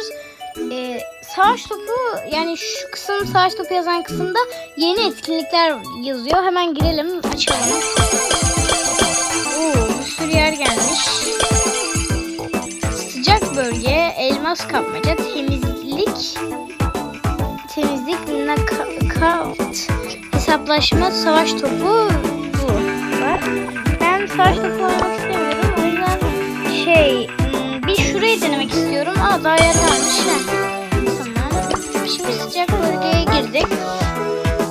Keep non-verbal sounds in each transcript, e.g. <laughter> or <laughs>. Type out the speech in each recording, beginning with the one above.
oynuyoruz. Ee, savaş topu yani şu kısım savaş topu yazan kısımda yeni etkinlikler yazıyor. Hemen girelim açalım. Oo, bir sürü yer gelmiş. Sıcak bölge, elmas kapmaca, temizlik, temizlik, nakavt, hesaplaşma, savaş topu bu var. Ben savaş topu oynamak istemiyorum. O yüzden şey Aa daha. Heh. Tamam. Şimdi sıcak bölgeye girdik.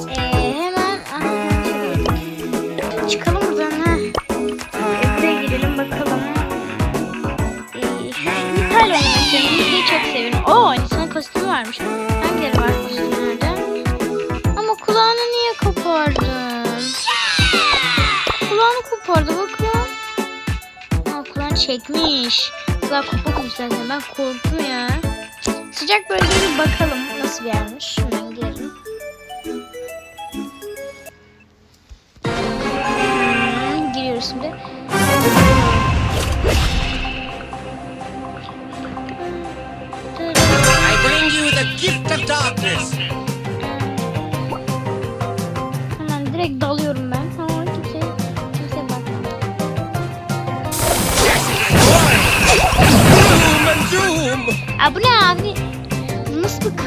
Ee, hemen aha, çıkalım buradan ha. Buraya girelim bakalım. Ee, İtalya müziği çok seviyorum. Oo Nisan kostümü varmış. Hangileri var kostümlerde? Ama kulağını niye kopardın? Kulağını kopardı bakın. Aa kulağını çekmiş. Kulağı kopukmuş zaten ben korktum ya. Sıcak bölgeye bakalım nasıl bir yermiş. Hemen girelim. Giriyoruz şimdi.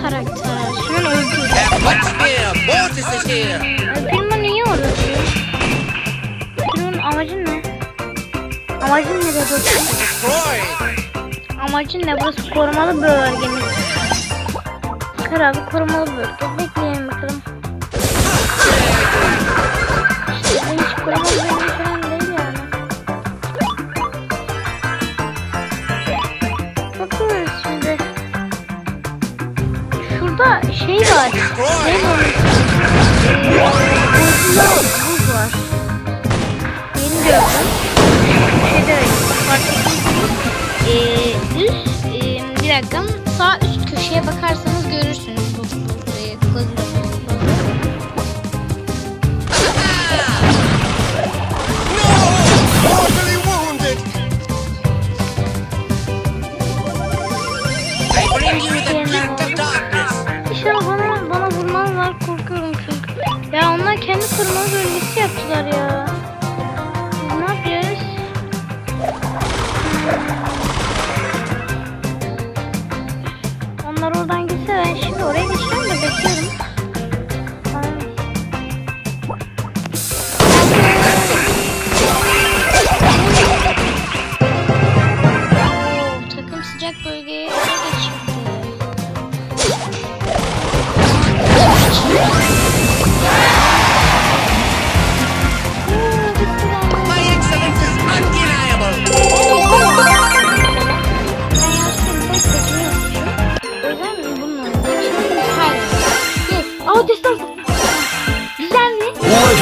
Karakter? Hemen öldür. What's here? Mortis is here. Öldürme niye uğraşıyor? Öldürmenin amacın ne? Amacın ne? Destroyed. Amacın ne? Burası korumalı bölgemiz. Kar abi korumalı bölge. Bekleyelim bakalım. İşte bu hiç korumalı bölge şey var. Ne var? Buz var. Yeni gördüm. Ettiyseniz ee, üst ee, bir dakika sağ üst köşeye bakarsanız görürsünüz bu,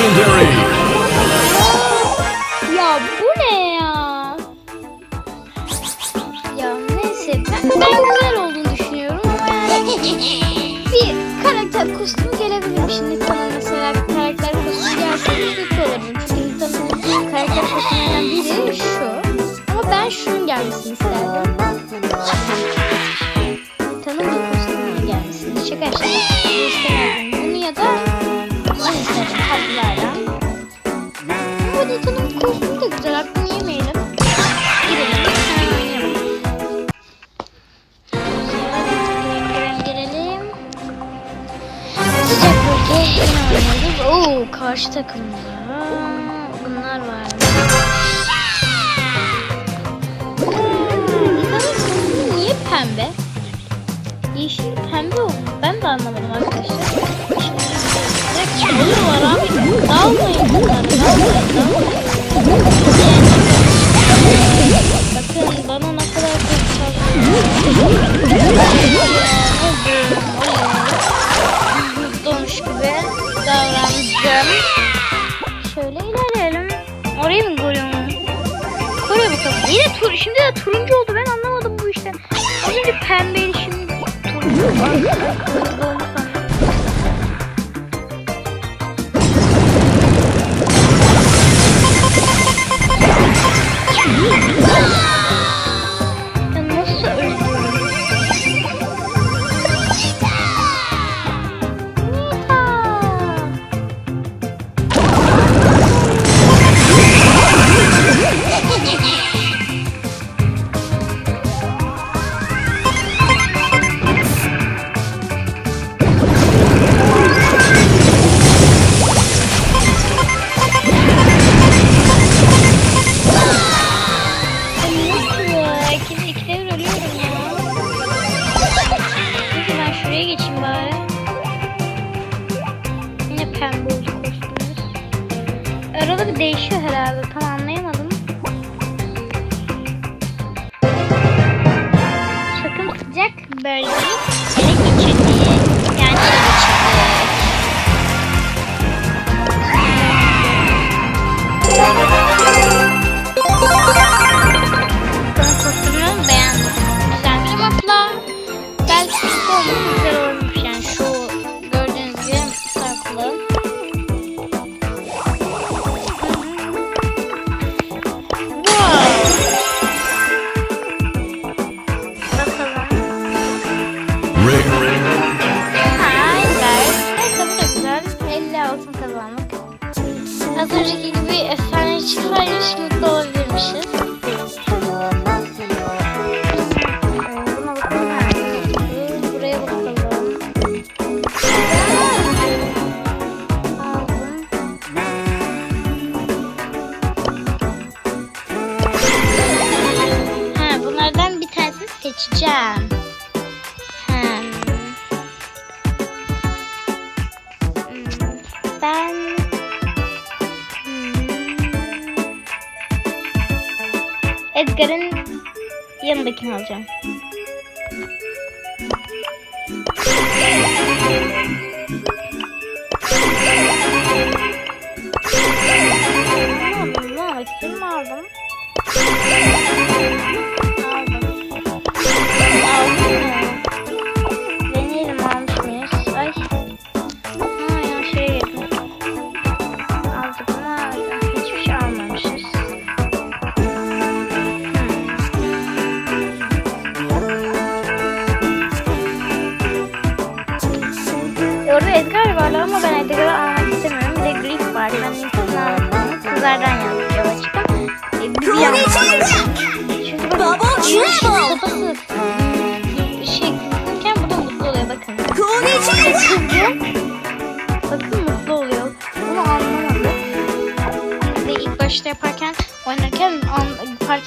Legendary. Ya bu ne ya? Ya neyse ben, güzel olduğunu düşünüyorum ama yani <laughs> bir karakter kostümü gelebilir şimdi sana mesela karakter kostümü gelse kötü olabilir çünkü Nita'nın karakter kostümlerinden biri şu ama ben şunun gelmesini isterdim Oo karşı takımda. Bunlar var. Hmm, niye pembe? Yeşil pembe oldu. Ben de anlamadım arkadaşlar. Direkt çalıyorlar abi. Yine tur şimdi de turuncu oldu. Ben anlamadım bu işte. Az önce pembeydi şimdi turuncu. değişiyor herhalde. Tam anlayamadım. Sakın sıcak bölgeyi mutlu olabilirmişiz. Buna bakalım. Buraya bakalım. Aldım. Ha, bunlardan bir tanesini seçeceğim. Edgar'ın yanındakini alacağım.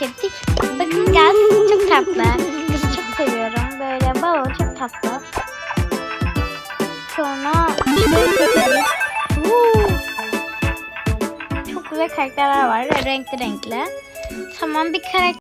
çektik. Bakın gelsin çok tatlı. Kızı çok seviyorum. Böyle baba çok tatlı. Sonra çok güzel karakterler var. Renkli renkli. Tamam bir karakter.